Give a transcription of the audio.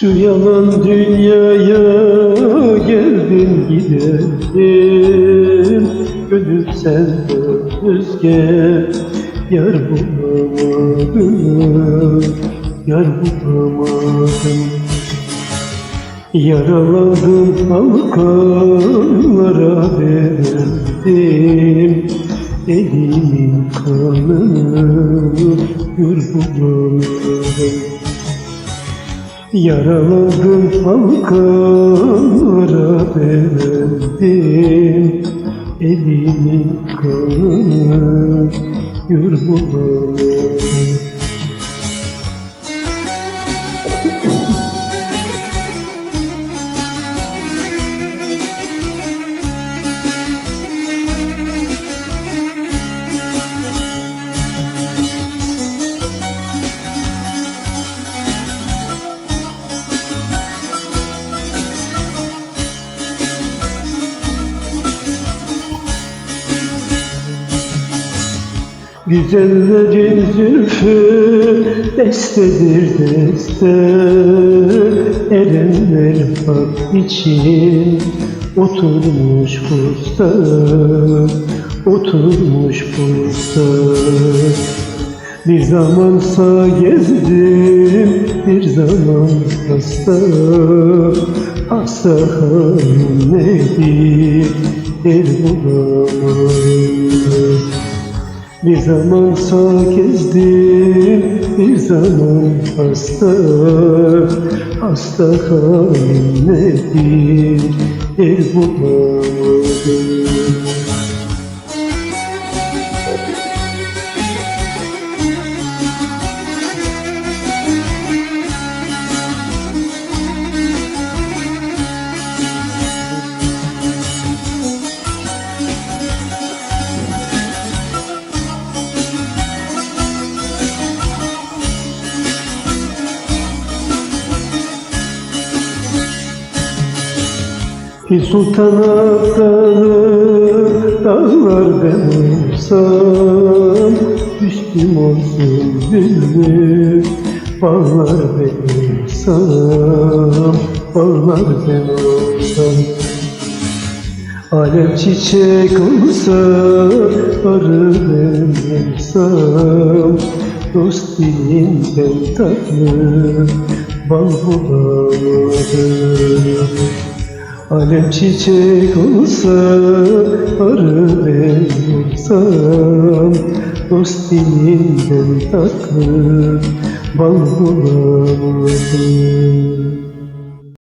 Şu yalan dünyaya geldin gidelim Gönül senden özge yar bulamadım Yar bulamadım. Yaralandım halkalara verdim Elimin kanını gör bulamadım Yaralandım halkalara verdim Elimin kanını gör Güzellerin zülfü destedir deste Erenler bak için oturmuş posta Oturmuş posta Bir zamansa gezdim bir zaman hasta. Hasta halim nedir el bulamadım bir zaman sağ gezdim, bir zaman hasta. Hasta halim nedir, el bulamadım Bir sultan atları dağlar ben olsam Düştüm olsun güllü bağlar ben olsam Bağlar ben olsam. Alem çiçek olsa arı ben olsam Dost dilinden tatlı bal bulamadım Alem çiçek olsa, arı ben olsam Dost dilinden tatlı bal bulamadım